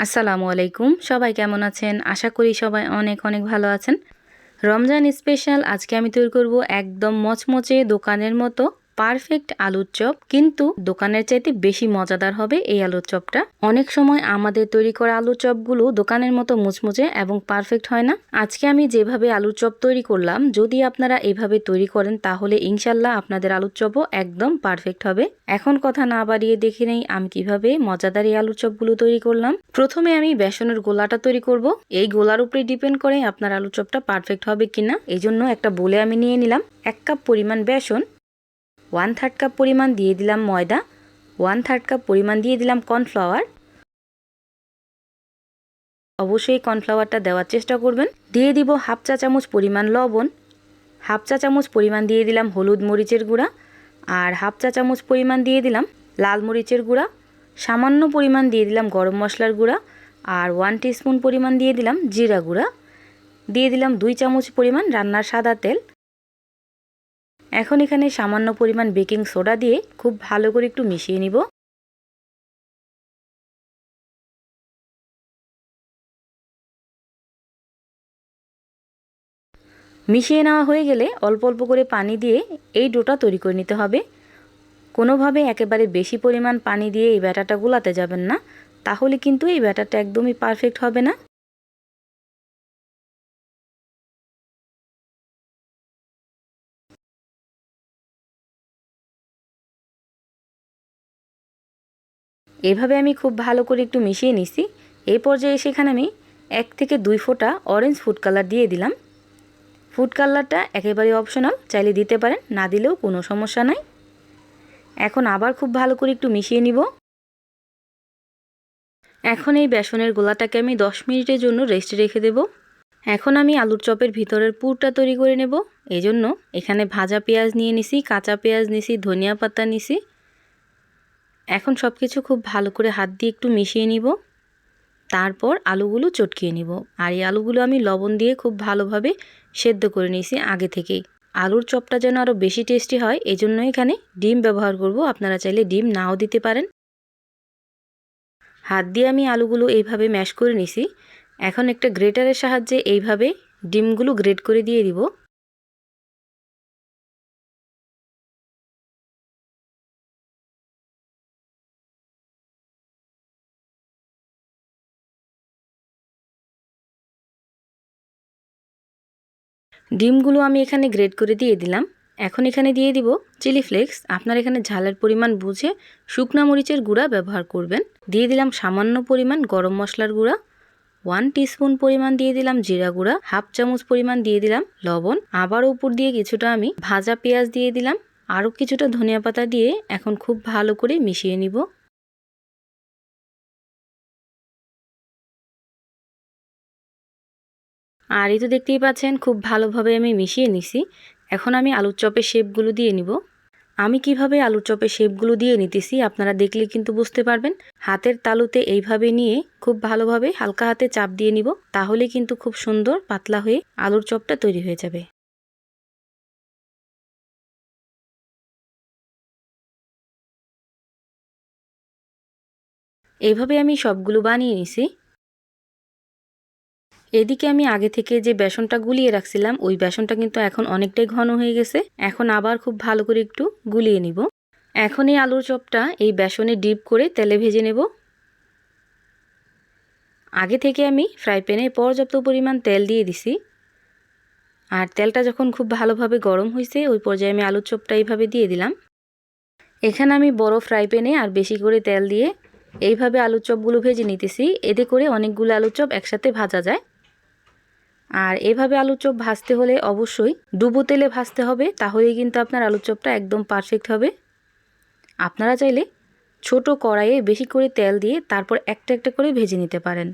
আসসালামু আলাইকুম। সবাই কেমন আছেন? আশা করি সবাই অনেক অনেক ভালো আছেন। রমজান স্পেশাল আজকে আমি তৈরি করব একদম মচমচে দোকানের মতো। পারফেক্ট আলুর চপ, কিন্তু দোকানের চাইতে বেশি মজাদার হবে এই আলুর চপটা। অনেক সময় আমাদের তৈরি করা আলুর চপগুলো দোকানের মতো মুচমুচে এবং পারফেক্ট হয় না। আজকে আমি যেভাবে আলুর চপ তৈরি করলাম, যদি আপনারা এভাবে তৈরি করেন, তাহলে ইনশাল্লাহ আপনাদের আলুর চপও একদম পারফেক্ট হবে। এখন কথা না বাড়িয়ে দেখে নেই আমি কীভাবে মজাদার এই আলুর চপগুলো তৈরি করলাম। প্রথমে আমি বেসনের গোলাটা তৈরি করব। এই গোলার উপরে ডিপেন্ড করে আপনার আলুর চপটা পারফেক্ট হবে কিনা। এই জন্য একটা বলে আমি নিয়ে নিলাম। এক কাপ পরিমাণ বেসন ওয়ান থার্ড কাপ পরিমাণ দিয়ে দিলাম ময়দা। ওয়ান থার্ড কাপ পরিমাণ দিয়ে দিলাম কর্নফ্লাওয়ার অবশ্যই কর্নফ্লাওয়ারটা দেওয়ার চেষ্টা করবেন। দিয়ে দিব হাফ চা চামচ পরিমাণ লবণ। হাফ চা চামচ পরিমাণ দিয়ে দিলাম হলুদ মরিচের গুঁড়া। আর হাফ চা চামচ পরিমাণ দিয়ে দিলাম লাল মরিচের গুঁড়া। সামান্য পরিমাণ দিয়ে দিলাম গরম মশলার গুঁড়া। আর ওয়ান স্পুন পরিমাণ দিয়ে দিলাম জিরা গুঁড়া। দিয়ে দিলাম দুই চামচ পরিমাণ রান্নার সাদা তেল। এখন এখানে সামান্য পরিমাণ বেকিং সোডা দিয়ে খুব ভালো করে একটু মিশিয়ে নিব। মিশিয়ে নেওয়া হয়ে গেলে অল্প অল্প করে পানি দিয়ে এই ডোটা তৈরি করে নিতে হবে। কোনোভাবে একেবারে বেশি পরিমাণ পানি দিয়ে এই ব্যাটাটা গুলাতে যাবেন না, তাহলে কিন্তু এই ব্যাটারটা একদমই পারফেক্ট হবে না। এভাবে আমি খুব ভালো করে একটু মিশিয়ে নিছি। এই পর্যায়ে সেখানে আমি এক থেকে দুই ফোঁটা অরেঞ্জ ফুড কালার দিয়ে দিলাম। ফুড কালারটা একেবারে অপশনাল চাইলে দিতে পারেন, না দিলেও কোনো সমস্যা নাই। এখন আবার খুব ভালো করে একটু মিশিয়ে নিব। এখন এই বেসনের গোলাটাকে আমি দশ মিনিটের জন্য রেস্টে রেখে দেব। এখন আমি আলুর চপের ভিতরের পুরটা তৈরি করে নেব। এজন্য এখানে ভাজা পেঁয়াজ নিয়ে নিছি, কাঁচা পেঁয়াজ নিছি, ধনিয়া পাতা নিছি। এখন সব কিছু খুব ভালো করে হাত দিয়ে একটু মিশিয়ে নিব। তারপর আলুগুলো চটকিয়ে নিব। আর এই আলুগুলো আমি লবণ দিয়ে খুব ভালোভাবে সেদ্ধ করে নিয়েছি আগে থেকেই। আলুর চপটা যেন আরও বেশি টেস্টি হয় এই জন্য এখানে ডিম ব্যবহার করব। আপনারা চাইলে ডিম নাও দিতে পারেন। হাত দিয়ে আমি আলুগুলো এইভাবে ম্যাশ করে নিছি। এখন একটা গ্রেটারের সাহায্যে এইভাবে ডিমগুলো গ্রেট করে দিয়ে দিব। ডিমগুলো আমি এখানে গ্রেড করে দিয়ে দিলাম। এখন এখানে দিয়ে দিব চিলি ফ্লেক্স। আপনার এখানে ঝালের পরিমাণ বুঝে শুকনা মরিচের গুঁড়া ব্যবহার করবেন। দিয়ে দিলাম সামান্য পরিমাণ গরম মশলার গুঁড়া। ওয়ান টিস্পুন পরিমাণ দিয়ে দিলাম জিরা গুঁড়া। হাফ চামচ পরিমাণ দিয়ে দিলাম লবণ। আবার উপর দিয়ে কিছুটা আমি ভাজা পেঁয়াজ দিয়ে দিলাম। আরও কিছুটা ধনিয়া পাতা দিয়ে এখন খুব ভালো করে মিশিয়ে নিব। আর এই তো দেখতেই পাচ্ছেন, খুব ভালোভাবে আমি মিশিয়ে নিছি। এখন আমি আলুর চপের শেপগুলো দিয়ে নিব। আমি কীভাবে আলুর চপের শেপগুলো দিয়ে নিতেছি আপনারা দেখলে কিন্তু বুঝতে পারবেন। হাতের তালুতে এইভাবে নিয়ে খুব ভালোভাবে হালকা হাতে চাপ দিয়ে নিব, তাহলে কিন্তু খুব সুন্দর পাতলা হয়ে আলুর চপটা তৈরি হয়ে যাবে। এইভাবে আমি সবগুলো বানিয়ে নিছি। এদিকে আমি আগে থেকে যে বেসনটা গুলিয়ে রাখছিলাম, ওই বেসনটা কিন্তু এখন অনেকটাই ঘন হয়ে গেছে। এখন আবার খুব ভালো করে একটু গুলিয়ে নিব। এখন এই আলুর চপটা এই বেসনে ডিপ করে তেলে ভেজে নেব। আগে থেকে আমি ফ্রাই প্যানে পর্যাপ্ত পরিমাণ তেল দিয়ে দিছি। আর তেলটা যখন খুব ভালোভাবে গরম হয়েছে ওই পর্যায়ে আমি আলুর চপটা এইভাবে দিয়ে দিলাম। এখানে আমি বড় ফ্রাই প্যানে আর বেশি করে তেল দিয়ে এইভাবে আলুর চপগুলো ভেজে নিতেছি। এতে করে অনেকগুলো আলুর চপ একসাথে ভাজা যায়। আর এভাবে আলুর চপ ভাজতে হলে অবশ্যই ডুবো তেলে ভাজতে হবে, তাহলেই কিন্তু আপনার আলুর চপটা একদম পারফেক্ট হবে। আপনারা চাইলে ছোট কড়াইয়ে বেশি করে তেল দিয়ে তারপর একটা একটা করে ভেজে নিতে পারেন।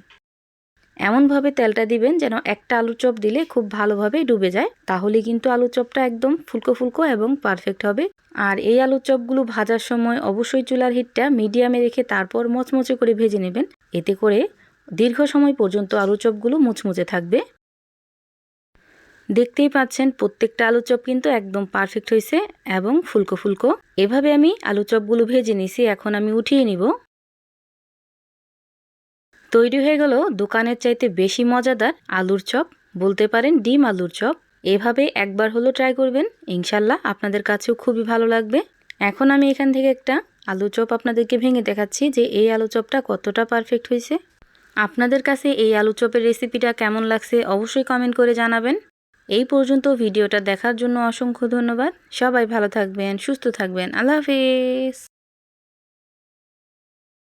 এমনভাবে তেলটা দিবেন যেন একটা আলুর চপ দিলে খুব ভালোভাবে ডুবে যায় তাহলে কিন্তু আলুর চপটা একদম ফুলকো ফুলকো এবং পারফেক্ট হবে। আর এই আলুর চপগুলো ভাজার সময় অবশ্যই চুলার হিটটা মিডিয়ামে রেখে তারপর মচমচে করে ভেজে নেবেন, এতে করে দীর্ঘ সময় পর্যন্ত আলুর চপগুলো মুচমুচে থাকবে। দেখতেই পাচ্ছেন, প্রত্যেকটা আলু চপ কিন্তু একদম পারফেক্ট হয়েছে এবং ফুলকো ফুলকো। এভাবে আমি আলু চপগুলো ভেজে নিছি এখন আমি উঠিয়ে নিব। তৈরি হয়ে গেল দোকানের চাইতে বেশি মজাদার আলুর চপ, বলতে পারেন ডিম আলুর চপ। এভাবে একবার হলো ট্রাই করবেন, ইনশাল্লাহ আপনাদের কাছেও খুবই ভালো লাগবে। এখন আমি এখান থেকে একটা আলু চপ আপনাদেরকে ভেঙে দেখাচ্ছি যে এই আলু চপটা কতটা পারফেক্ট হয়েছে। আপনাদের কাছে এই আলু চপের রেসিপিটা কেমন লাগছে অবশ্যই কমেন্ট করে জানাবেন। এই পর্যন্ত ভিডিওটা দেখার জন্য অসংখ্য ধন্যবাদ। সবাই ভালো থাকবেন সুস্থ থাকবেন। আল্লাহ হাফিজ।